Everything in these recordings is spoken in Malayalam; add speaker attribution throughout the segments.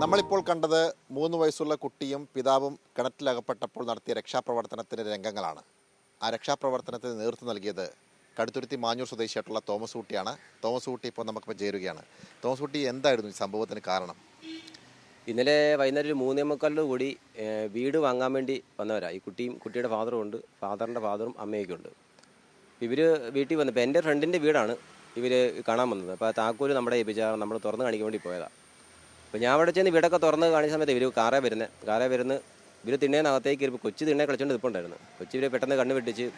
Speaker 1: നമ്മളിപ്പോൾ കണ്ടത് മൂന്ന് വയസ്സുള്ള കുട്ടിയും പിതാവും കിണറ്റിലകപ്പെട്ടപ്പോൾ നടത്തിയ രക്ഷാപ്രവർത്തനത്തിന്റെ രംഗങ്ങളാണ്. ആ രക്ഷാപ്രവർത്തനത്തിന് നേതൃത്വം നൽകിയത് കടുത്തുരുത്തി മാഞ്ഞൂർ സ്വദേശിയായിട്ടുള്ള തോമസ് ഊട്ടിയാണ് തോമസ് ഊട്ടി ഇപ്പോൾ നമുക്കിപ്പോൾ ചേരുകയാണ്. തോമസ് ഊട്ടി എന്തായിരുന്നു ഈ സംഭവത്തിന് കാരണം?
Speaker 2: ഇന്നലെ വൈകുന്നേരം ഒരു മൂന്നേ മുക്കാലിന് കൂടി വീട് വാങ്ങാൻ വേണ്ടി വന്നവരാ. ഈ കുട്ടിയും കുട്ടിയുടെ ഫാദറും ഉണ്ട്. ഫാദറിന്റെ ഫാദറും അമ്മയൊക്കെ ഉണ്ട്. ഇവർ വീട്ടിൽ വന്നപ്പോൾ എന്റെ ഫ്രണ്ടിന്റെ വീടാണ് ഇവർ കാണാൻ വന്നത്. അപ്പോൾ താക്കോൽ നമ്മുടെ ഏൽപ്പിച്ച നമ്മൾ തുറന്ന് കാണിക്കാൻ വേണ്ടി പോയതാണ് അപ്പോൾ ഞാൻ അവിടെ ചെന്ന് വീടൊക്കെ തുറന്ന് കാണിച്ച സമയത്ത് ഇവർ കാറേ വരുന്നത് കാറേ വരുന്ന ഇവർ തിണ്ണേനകത്തേക്ക് കയറി കൊച്ചു തിണ്ണേ കളിച്ചുകൊണ്ട് നിൽപ്പുണ്ടായിരുന്നു കൊച്ചു ഇവരെ പെട്ടെന്ന് കണ്ണ് വെട്ടിച്ച്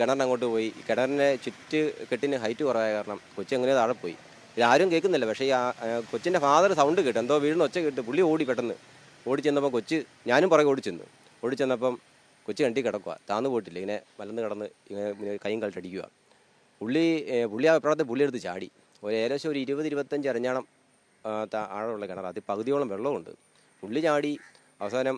Speaker 2: കിണറിന് അങ്ങോട്ട് പോയി. കിണറിന്റെ ചുറ്റ് കെട്ടിന് ഹൈറ്റ് കുറവായ കാരണം കൊച്ചു അങ്ങനെ താഴെ പോയി. ഇതാരും കേൾക്കുന്നില്ല. പക്ഷേ ആ- കൊച്ചിന്റെ ഫാദർ സൗണ്ട് കേട്ടു. എന്തോ വീടിന് ഒച്ച കേട്ട് പുള്ളി ഓടി പെട്ടെന്ന് ഓടി ചെന്നപ്പോൾ കൊച്ച് ഞാനും പുറകെ ഓടി ചെന്നു. ഓടി ചെന്നപ്പം കൊച്ചു കണ്ടി കിടക്കുക താന്നു പോയിട്ടില്ല. ഇങ്ങനെ മലന്ന് കിടന്ന് ഇങ്ങനെ കൈയും കളിച്ചടിക്കുക പുള്ളി പുള്ളി ആ പ്രാളത്തെ പുള്ളി എടുത്ത് ചാടി. ഒരു ഏകദേശം ഒരു ഇരുപത് ഇരുപത്തഞ്ച് അരഞ്ഞാണം ആഴമുള്ള കിണർ അതിൽ പകുതിയോളം വെള്ളമുണ്ട് പുള്ളി ചാടി. അവസാനം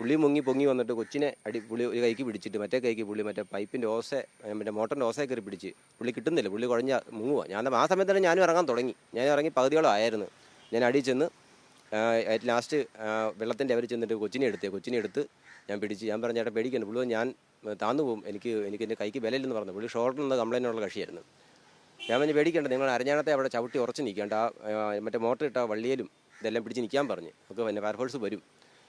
Speaker 2: പുള്ളി മുങ്ങി പൊങ്ങി വന്നിട്ട് കൊച്ചിനെ അടി പുള്ളി ഒരു കൈക്ക് പിടിച്ചിട്ട് മറ്റേ കൈക്ക് പുള്ളി മറ്റേ പൈപ്പിന്റെ ഓസെ മറ്റേ മോട്ടറിന്റെ ഓസയെ കയറി പിടിച്ച് പുള്ളി കിട്ടുന്നില്ല. പുള്ളി കുഴഞ്ഞ മുങ്ങുക ഞാൻ ആ സമയത്ത് തന്നെ ഞാനും ഇറങ്ങാൻ തുടങ്ങി. ഞാൻ ഇറങ്ങി പകുതിയോളം ആയിരുന്നു ഞാൻ അടി ചെന്ന് ലാസ്റ്റ് വെള്ളത്തിന്റെ അവർ ചെന്നിട്ട് കൊച്ചിനെ എടുത്തേ കൊച്ചിനെ എടുത്ത് ഞാൻ പിടിച്ച്. ഞാൻ പറഞ്ഞ ചേട്ടാ പേടിക്കണ്ട. പുള്ളി ഞാൻ താന്നു പോകും എനിക്ക് എനിക്ക് എന്റെ കൈക്ക് വിലയില്ലെന്ന് പറഞ്ഞു. പുള്ളി ഷോർട്ടിൽ നിന്ന് കംപ്ലൈന്റുള്ള കക്ഷിയായിരുന്നു. ഞാൻ പറഞ്ഞ് പേടിക്കേണ്ട. നിങ്ങൾ അരഞ്ഞാണത്തെ അവിടെ ചവിട്ടി ഉറച്ച് നിൽക്കേണ്ട. ആ, മറ്റേ മോട്ടർ ഇട്ട വള്ളിയിലും ഇതെല്ലാം പിടിച്ച് നിൽക്കാൻ പറഞ്ഞു. ഒക്കെ പിന്നെ ഫയർഫോഴ്സ് വരും.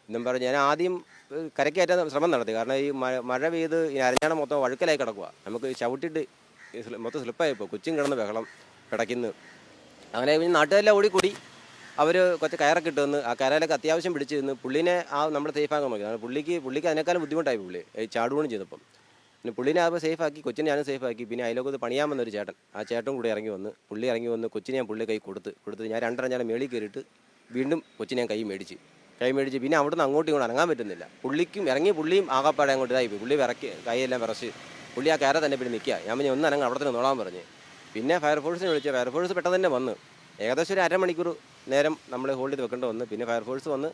Speaker 2: എന്നും പറഞ്ഞ് ഞാൻ ആദ്യം ഏഹ്, കരയ്ക്കയറ്റാൻ ശ്രമം നടത്തി. കാരണം ഈ മഴ മഴ പെയ്ത് ഈ അരഞ്ഞാണം മൊത്തം വഴുക്കലായി കിടക്കുക നമുക്ക് ചവിട്ടിട്ട് മൊത്തം സ്ലിപ്പായി ഇപ്പോൾ കൊച്ചും കിടന്ന് ബഹളം കിടക്കുന്നു. അങ്ങനെ പിന്നെ നാട്ടുകാരെല്ലാം ഓടിക്കൂടി. അവർ കുറച്ച് കയറൊക്കെ ഇട്ട് വന്ന് ആ കയറിലൊക്കെ അത്യാവശ്യം പിടിച്ച് നിന്ന് പുള്ളിനെ ആ നമ്മൾ സേഫാക്കാൻ നോക്കി. കാരണം പുള്ളിക്ക് പുള്ളിക്ക് അതിനേക്കാളും ബുദ്ധിമുട്ടായി പുള്ളി. ചാടുകയും ചെയ്തപ്പം. പിന്നെ പുള്ളിനെ അപ്പോൾ ആക്കി കൊച്ചിനെ ഞാനും ആക്കി. പിന്നെ അതിലൊക്കെ പണിയാൻ വന്ന ഒരു ചേട്ടൻ. ആ ചേട്ടൻ കൂടി ഇറങ്ങി വന്ന് പുള്ളി ഇറങ്ങി വന്ന് കൊച്ചിനെ ഞാൻ പുള്ളി കൈ കൊടുത്ത് കൊടുത്ത് ഞാൻ രണ്ടര ഞാൻ മേളിൽ കയറിയിട്ട് വീണ്ടും കൊച്ചിനെ ഞാൻ കൈ മേടിച്ച്. കൈ മേടിച്ച് പിന്നെ നിന്ന് അങ്ങോട്ടും ഇങ്ങോട്ട് ഇറങ്ങാൻ പറ്റുന്നില്ല. പുള്ളിക്കും ഇറങ്ങി പുള്ളിയും ആകപ്പാടെ അങ്ങോട്ട് ഇതായി പുള്ളി വിറക്കി കൈയെല്ലാം വിറച്ച് പുള്ളി ആ കയറ തന്നെ പിന്നെ നിൽക്കുക. ഞാൻ പിന്നെ ഒന്ന് അനങ്ങ് അവിടെ തന്നെ നോളാൻ പറഞ്ഞ്. പിന്നെ ഫയർഫോഴ്സിനെ വിളിച്ചു ഫയർഫോഴ്സ് പെട്ടെന്ന് തന്നെ വന്ന്. ഏകദേശം ഒരു അരമണിക്കൂർ നേരം നമ്മൾ ഹോൾഡ് ചെയ്ത് വെക്കേണ്ടി വന്ന്. പിന്നെ ഫയർഫോഴ്സ് വന്ന്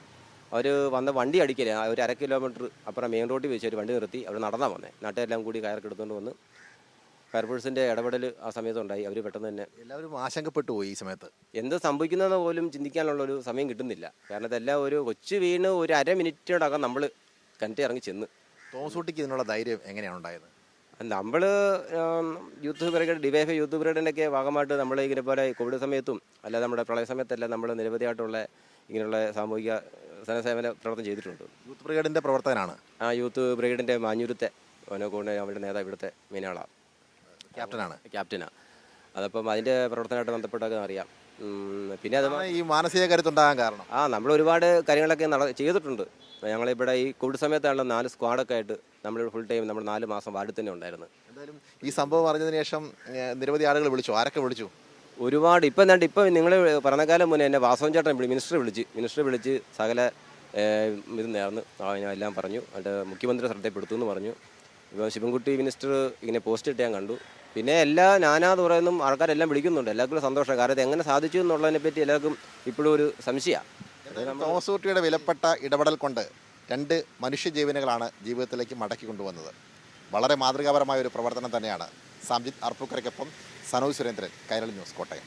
Speaker 2: അവർ വന്ന വണ്ടി അടിക്കില്ല ഒരു അര കിലോമീറ്റർ അപ്പുറം മെയിൻ റോഡിൽ വെച്ച് ഒരു വണ്ടി നിർത്തി. അവർ നടന്നാൽ വന്നേ. നാട്ടുകാരെല്ലാം കൂടി കയറൊക്കെ എടുത്തുകൊണ്ട് വന്ന്. ഫയർഫോഴ്സിന്റെ ഇടപെടൽ ആ സമയത്ത് ഉണ്ടായി അവർ പെട്ടെന്ന് തന്നെ
Speaker 1: എല്ലാവരും ആശങ്കപ്പെട്ടു പോയി ഈ സമയത്ത്.
Speaker 2: എന്ത് സംഭവിക്കുന്നതെന്ന് പോലും ചിന്തിക്കാനുള്ള ഒരു സമയം കിട്ടുന്നില്ല. കാരണം ഇതെല്ലാം ഒരു കൊച്ചു വീണ് ഒരു അര മിനിറ്റിനോടകം നമ്മൾ കിണറ്റി ഇറങ്ങി ചെന്ന്.
Speaker 1: തോമസ് ഊട്ടിക്ക് ഇതിനുള്ള ധൈര്യം എങ്ങനെയാണ് ഉണ്ടായത്?
Speaker 2: നമ്മൾ യൂത്ത് ബ്രിഗേഡ് ഡിവൈഫ് യൂത്ത് ബ്രിഗേഡിന്റെ ഒക്കെ ഭാഗമായിട്ട് നമ്മൾ ഇങ്ങനെ പോലെ കോവിഡ് സമയത്തും അല്ലാതെ നമ്മുടെ പ്രളയ സമയത്തെല്ലാം നമ്മൾ നിരവധിയായിട്ടുള്ള ഇങ്ങനെയുള്ള സാമൂഹിക സേവന പ്രവർത്തനം ചെയ്തിട്ടുണ്ട്.
Speaker 1: യൂത്ത് ബ്രിഗേഡിന്റെ പ്രവർത്തകനാണ്.
Speaker 2: ആ യൂത്ത് ബ്രിഗേഡിന്റെ മാഞ്ഞൂരത്തെ ഓനോക്കൊണ്ട് അവരുടെ നേതാവ് ഇവിടുത്തെ മെയിനാളാണ്
Speaker 1: ക്യാപ്റ്റനാണ്.
Speaker 2: ക്യാപ്റ്റനാണ് അതപ്പം അതിന്റെ പ്രവർത്തനമായിട്ട് ബന്ധപ്പെട്ടൊക്കെ അറിയാം. പിന്നെ
Speaker 1: അതുപോലെ ഈ മാനസിക കരുത്തുണ്ടാകാൻ കാരണം.
Speaker 2: ആ നമ്മൾ ഒരുപാട് കാര്യങ്ങളൊക്കെ നട ചെയ്തിട്ടുണ്ട്. ഞങ്ങളിവിടെ ഈ കോവിഡ് സമയത്താണല്ലോ നാല് സ്ക്വാഡൊക്കെ ആയിട്ട് നമ്മൾ ഫുൾ ടൈം നമ്മൾ നാല് മാസം വാർഡിൽ തന്നെ ഉണ്ടായിരുന്നു
Speaker 1: എന്തായാലും ഈ സംഭവം അറിഞ്ഞതിന് ശേഷം നിരവധി ആളുകൾ വിളിച്ചു. ആരൊക്കെ വിളിച്ചു?
Speaker 2: ഒരുപാട്. ഇപ്പം എന്താണ്ട് ഇപ്പം നിങ്ങൾ പറഞ്ഞ കാലം മുന്നേ എന്നെ വാസവൻ ചേട്ടൻ വിളി മിനിസ്റ്റർ വിളിച്ച് മിനിസ്റ്റർ വിളിച്ച് സകല ഇത് നേർന്ന് ഞാൻ എല്ലാം പറഞ്ഞു. എന്നിട്ട് മുഖ്യമന്ത്രി ശ്രദ്ധപ്പെടുത്തു എന്ന് പറഞ്ഞു. ഇപ്പം ശിവൻകുട്ടി മിനിസ്റ്റർ ഇങ്ങനെ പോസ്റ്റ് ഇട്ട് ഞാൻ കണ്ടു. പിന്നെ എല്ലാ നാനാ തുറന്നും ആൾക്കാരെല്ലാം വിളിക്കുന്നുണ്ട്. എല്ലാവർക്കും സന്തോഷം. കാരണം എങ്ങനെ സാധിച്ചു എന്നുള്ളതിനെ പറ്റി എല്ലാവർക്കും ഇപ്പോഴും ഒരു സംശയമാണ്
Speaker 1: തോമസ് ഊട്ടിയുടെ വിലപ്പെട്ട ഇടപെടൽ കൊണ്ട് രണ്ട് മനുഷ്യജീവനുകളാണ് ജീവിതത്തിലേക്ക് മടക്കി കൊണ്ടുവന്നത്. വളരെ മാതൃകാപരമായ ഒരു പ്രവർത്തനം തന്നെയാണ്. സാംജിത് അർപ്പുക്കരയ്ക്കൊപ്പം സനോജ് സുരേന്ദ്രൻ കൈരളി ന്യൂസ് കോട്ടയം.